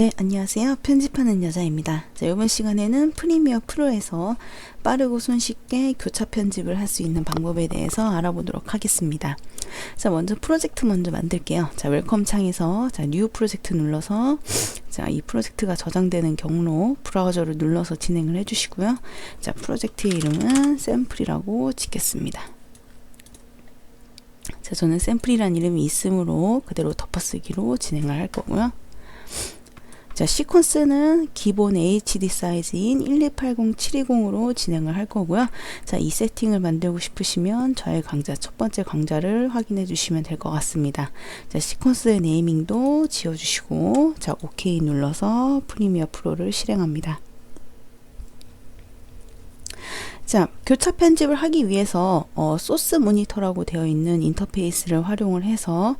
네, 안녕하세요. 편집하는 여자입니다. 자, 이번 시간에는 프리미어 프로에서 빠르고 손쉽게 교차 편집을 할 수 있는 방법에 대해서 알아보도록 하겠습니다. 자, 먼저 프로젝트 먼저 만들게요. 자, 웰컴 창에서 자, 뉴 프로젝트 눌러서 자, 이 프로젝트가 저장되는 경로 브라우저를 눌러서 진행을 해 주시고요. 자, 프로젝트의 이름은 샘플이라고 짓겠습니다. 자, 저는 샘플이란 이름이 있으므로 그대로 덮어쓰기로 진행을 할 거고요. 자, 시퀀스는 기본 HD 사이즈인 1280720으로 진행을 할 거고요. 자, 이 세팅을 만들고 싶으시면 저의 강좌 첫 번째 강좌를 확인해 주시면 될 것 같습니다. 자, 시퀀스의 네이밍도 지워 주시고 자, OK 눌러서 프리미어 프로를 실행합니다. 자, 교차 편집을 하기 위해서 어, 소스 모니터라고 되어 있는 인터페이스를 활용을 해서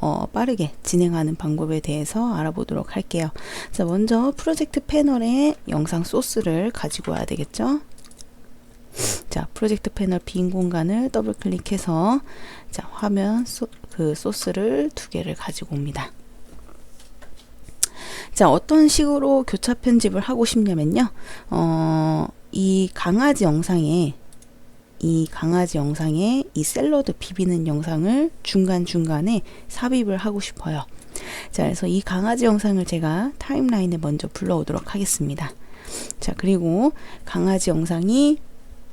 어, 빠르게 진행하는 방법에 대해서 알아보도록 할게요. 자, 먼저 프로젝트 패널에 영상 소스를 가지고 와야 되겠죠? 자, 프로젝트 패널 빈 공간을 더블 클릭해서 자, 화면 소, 그 소스를 두 개를 가지고 옵니다. 자, 어떤 식으로 교차 편집을 하고 싶냐면요. 어, 이 강아지 영상에 이 강아지 영상에 이 샐러드 비비는 영상을 중간중간에 삽입을 하고 싶어요. 자, 그래서 이 강아지 영상을 제가 타임라인에 먼저 불러오도록 하겠습니다. 자, 그리고 강아지 영상이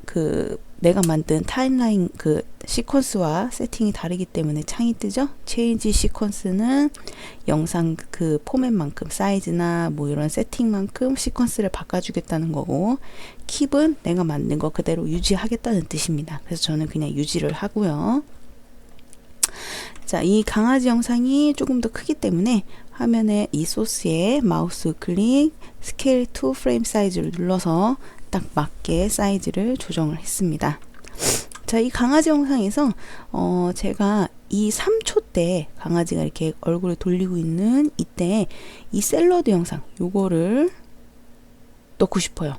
그 내가 만든 타임라인 그 시퀀스와 세팅이 다르기 때문에 창이 뜨죠. 체인지 시퀀스는 영상 그 포맷만큼 사이즈나 뭐 이런 세팅만큼 시퀀스를 바꿔주겠다는 거고 킵은 내가 만든 거 그대로 유지하겠다는 뜻입니다. 그래서 저는 그냥 유지를 하고요. 자, 이 강아지 영상이 조금 더 크기 때문에 화면에 이 소스에 마우스 클릭 스케일 투 프레임 사이즈를 눌러서 딱 맞게 사이즈를 조정을 했습니다. 자, 이 강아지 영상에서 어, 제가 이 3초 때 강아지가 이렇게 얼굴을 돌리고 있는 이때 이 샐러드 영상 요거를 넣고 싶어요.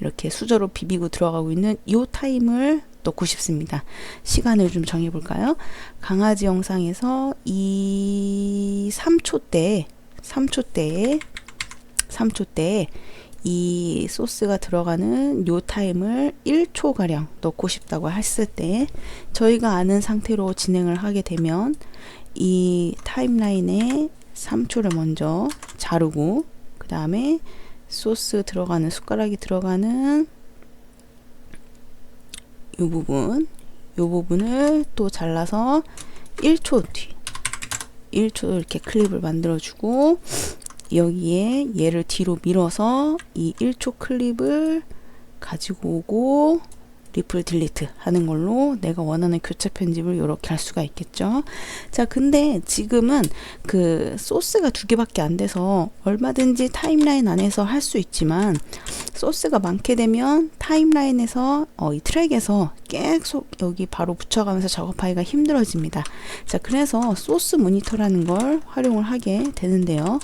이렇게 수저로 비비고 들어가고 있는 요 타임을 넣고 싶습니다. 시간을 좀 정해 볼까요? 강아지 영상에서 이 3초 때 3초 때 3초 때 이 소스가 들어가는 요 타임을 1초 가량 넣고 싶다고 했을 때 저희가 아는 상태로 진행을 하게 되면 이 타임라인에 3초를 먼저 자르고 그 다음에 소스 들어가는 숟가락이 들어가는 요 부분 요 부분을 또 잘라서 1초 뒤 1초 이렇게 클립을 만들어 주고 여기에 얘를 뒤로 밀어서 이 1초 클립을 가지고 오고 리플 딜리트 하는 걸로 내가 원하는 교차 편집을 이렇게 할 수가 있겠죠. 자, 근데 지금은 그 소스가 두 개밖에 안 돼서 얼마든지 타임라인 안에서 할 수 있지만 소스가 많게 되면 타임라인에서 어, 이 트랙에서 계속 여기 바로 붙여가면서 작업하기가 힘들어집니다. 자, 그래서 소스 모니터라는 걸 활용을 하게 되는데요.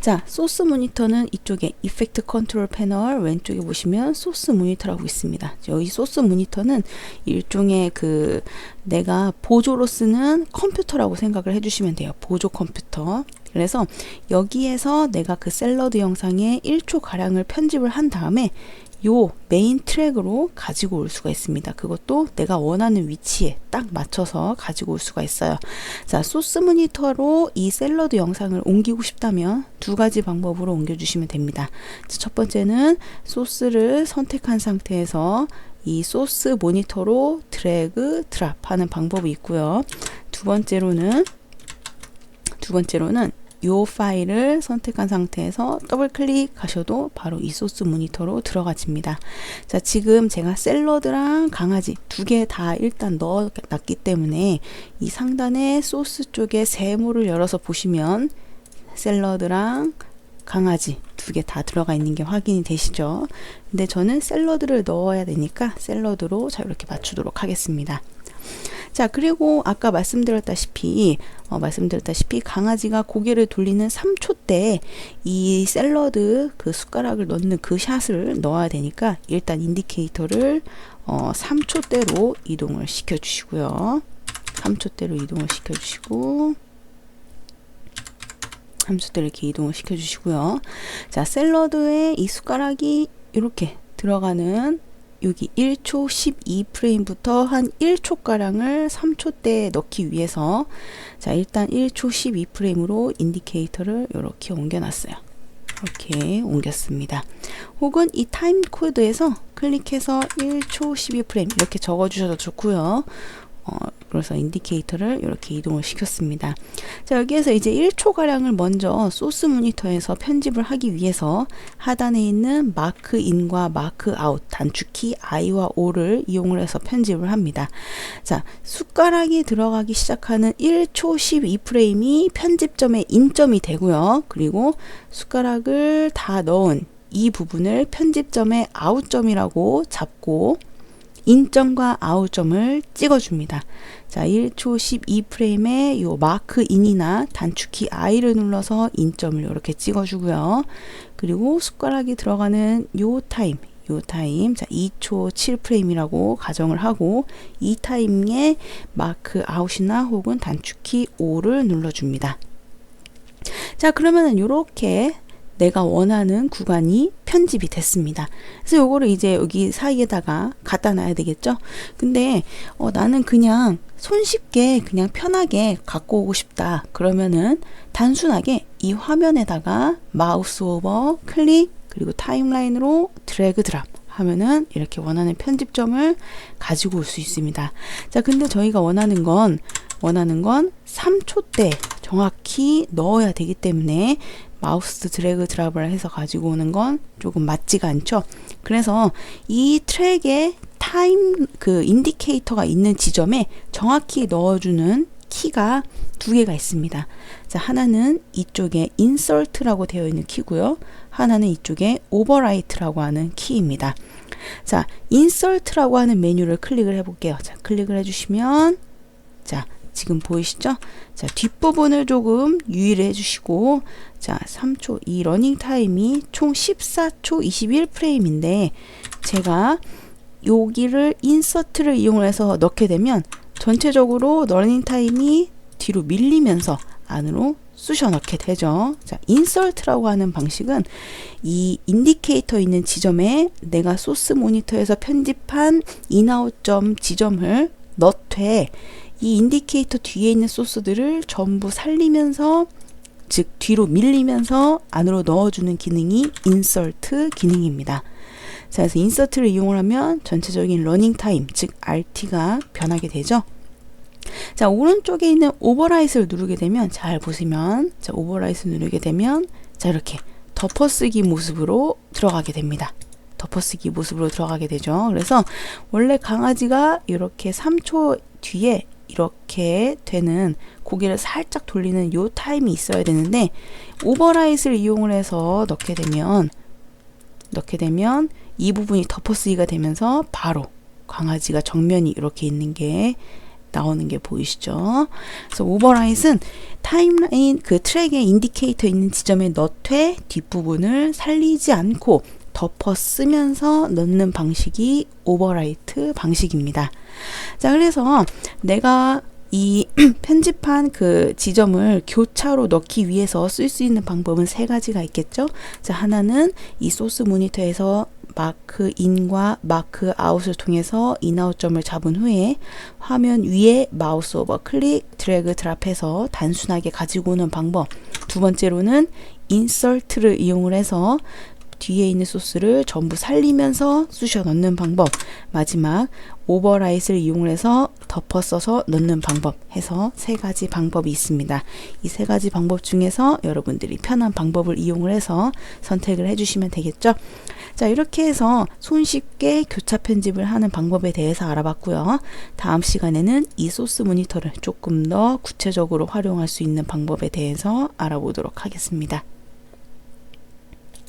자, 소스 모니터는 이쪽에 이펙트 컨트롤 패널 왼쪽에 보시면 소스 모니터라고 있습니다. 여기 소스 모니터는 일종의 그 내가 보조로 쓰는 컴퓨터라고 생각을 해주시면 돼요. 보조 컴퓨터. 그래서 여기에서 내가 그 샐러드 영상에 1초 가량을 편집을 한 다음에 요 메인 트랙으로 가지고 올 수가 있습니다. 그것도 내가 원하는 위치에 딱 맞춰서 가지고 올 수가 있어요. 자, 소스 모니터로 이 샐러드 영상을 옮기고 싶다면 두 가지 방법으로 옮겨주시면 됩니다. 자, 첫 번째는 소스를 선택한 상태에서 이 소스 모니터로 드래그 드랍 하는 방법이 있고요. 두 번째로는 두 번째로는 이 파일을 선택한 상태에서 더블 클릭하셔도 바로 이 소스 모니터로 들어가집니다. 자, 지금 제가 샐러드랑 강아지 두 개 다 일단 넣어 놨기 때문에 이 상단에 소스 쪽에 세모를 열어서 보시면 샐러드랑 강아지 두 개 다 들어가 있는 게 확인이 되시죠? 근데 저는 샐러드를 넣어야 되니까 샐러드로 자 이렇게 맞추도록 하겠습니다. 자, 그리고 아까 말씀드렸다시피, 어, 말씀드렸다시피 강아지가 고개를 돌리는 3초 때 이 샐러드 그 숟가락을 넣는 그 샷을 넣어야 되니까 일단 인디케이터를 어, 3초대로 이동을 시켜 주시고요. 3초대로 이동을 시켜 주시고 함수들을 이렇게 이동을 시켜주시고요. 자, 샐러드에 이 숟가락이 이렇게 들어가는 여기 1초 12프레임부터 한 1초가량을 3초대에 넣기 위해서 자 일단 1초 12프레임으로 인디케이터를 이렇게 옮겨놨어요. 이렇게 옮겼습니다. 혹은 이 타임 코드에서 클릭해서 1초 12프레임 이렇게 적어주셔도 좋고요. 어, 그래서 인디케이터를 이렇게 이동을 시켰습니다. 자, 여기에서 이제 1초가량을 먼저 소스 모니터에서 편집을 하기 위해서 하단에 있는 마크 인과 마크 아웃 단축키 I와 O를 이용을 해서 편집을 합니다. 자, 숟가락이 들어가기 시작하는 1초 12프레임이 편집점의 인점이 되고요. 그리고 숟가락을 다 넣은 이 부분을 편집점의 아웃점이라고 잡고 인점과 아웃점을 찍어줍니다. 자, 1초 12프레임에 요 마크 인이나 단축키 I를 눌러서 인점을 이렇게 찍어주고요. 그리고 숟가락이 들어가는 요 타임, 요 타임, 자, 2초 7프레임이라고 가정을 하고 이 타임에 마크 아웃이나 혹은 단축키 O를 눌러줍니다. 자, 그러면은 요렇게 내가 원하는 구간이 편집이 됐습니다. 그래서 요거를 이제 여기 사이에다가 갖다 놔야 되겠죠? 근데 어, 나는 그냥 손쉽게 그냥 편하게 갖고 오고 싶다. 그러면은 단순하게 이 화면에다가 마우스 오버 클릭 그리고 타임라인으로 드래그 드랍 하면은 이렇게 원하는 편집점을 가지고 올 수 있습니다. 자, 근데 저희가 원하는 건 원하는 건 3초대 정확히 넣어야 되기 때문에 마우스 드래그 드랍을 해서 가지고 오는 건 조금 맞지가 않죠. 그래서 이 트랙에 타임 그 인디케이터가 있는 지점에 정확히 넣어주는 키가 두 개가 있습니다. 자, 하나는 이쪽에 insert라고 되어 있는 키고요. 하나는 이쪽에 overwrite라고 하는 키입니다. 자, insert라고 하는 메뉴를 클릭을 해 볼게요. 자, 클릭을 해 주시면 자, 지금 보이시죠? 자, 뒷부분을 조금 유의를 해주시고, 자, 3초, 이 러닝 타임이 총 14초 21 프레임인데, 제가 여기를 인서트를 이용해서 넣게 되면 전체적으로 러닝 타임이 뒤로 밀리면서 안으로 쑤셔 넣게 되죠. 자, 인설트라고 하는 방식은 이 인디케이터 있는 지점에 내가 소스 모니터에서 편집한 인아웃점 지점을 넣되 이 인디케이터 뒤에 있는 소스들을 전부 살리면서 즉 뒤로 밀리면서 안으로 넣어주는 기능이 인설트 기능입니다. 자, 그래서 인서트를 이용을 하면 전체적인 러닝 타임, 즉 RT가 변하게 되죠. 자, 오른쪽에 있는 오버라이트를 누르게 되면 잘 보시면 자, 오버라이트 누르게 되면 자, 이렇게 덮어쓰기 모습으로 들어가게 됩니다. 덮어쓰기 모습으로 들어가게 되죠. 그래서 원래 강아지가 이렇게 3초 뒤에 이렇게 되는 고개를 살짝 돌리는 요 타임이 있어야 되는데 오버라이트를 이용을 해서 넣게 되면 넣게 되면 이 부분이 덮어쓰기가 되면서 바로 강아지가 정면이 이렇게 있는 게 나오는 게 보이시죠? 그래서 오버라이트는 타임라인 그 트랙에 인디케이터 있는 지점에 넣되 뒷부분을 살리지 않고 덮어 쓰면서 넣는 방식이 오버라이트 방식입니다. 자, 그래서 내가 이 편집한 그 지점을 교차로 넣기 위해서 쓸 수 있는 방법은 세 가지가 있겠죠. 자, 하나는 이 소스 모니터에서 마크 인과 마크 아웃을 통해서 인아웃점을 잡은 후에 화면 위에 마우스 오버 클릭 드래그 드랍해서 단순하게 가지고 오는 방법. 두 번째로는 인설트를 이용을 해서 뒤에 있는 소스를 전부 살리면서 쑤셔 넣는 방법. 마지막 오버라이트를 이용해서 덮어 써서 넣는 방법 해서 세 가지 방법이 있습니다. 이 세 가지 방법 중에서 여러분들이 편한 방법을 이용을 해서 선택을 해주시면 되겠죠. 자, 이렇게 해서 손쉽게 교차 편집을 하는 방법에 대해서 알아봤고요. 다음 시간에는 이 소스 모니터를 조금 더 구체적으로 활용할 수 있는 방법에 대해서 알아보도록 하겠습니다.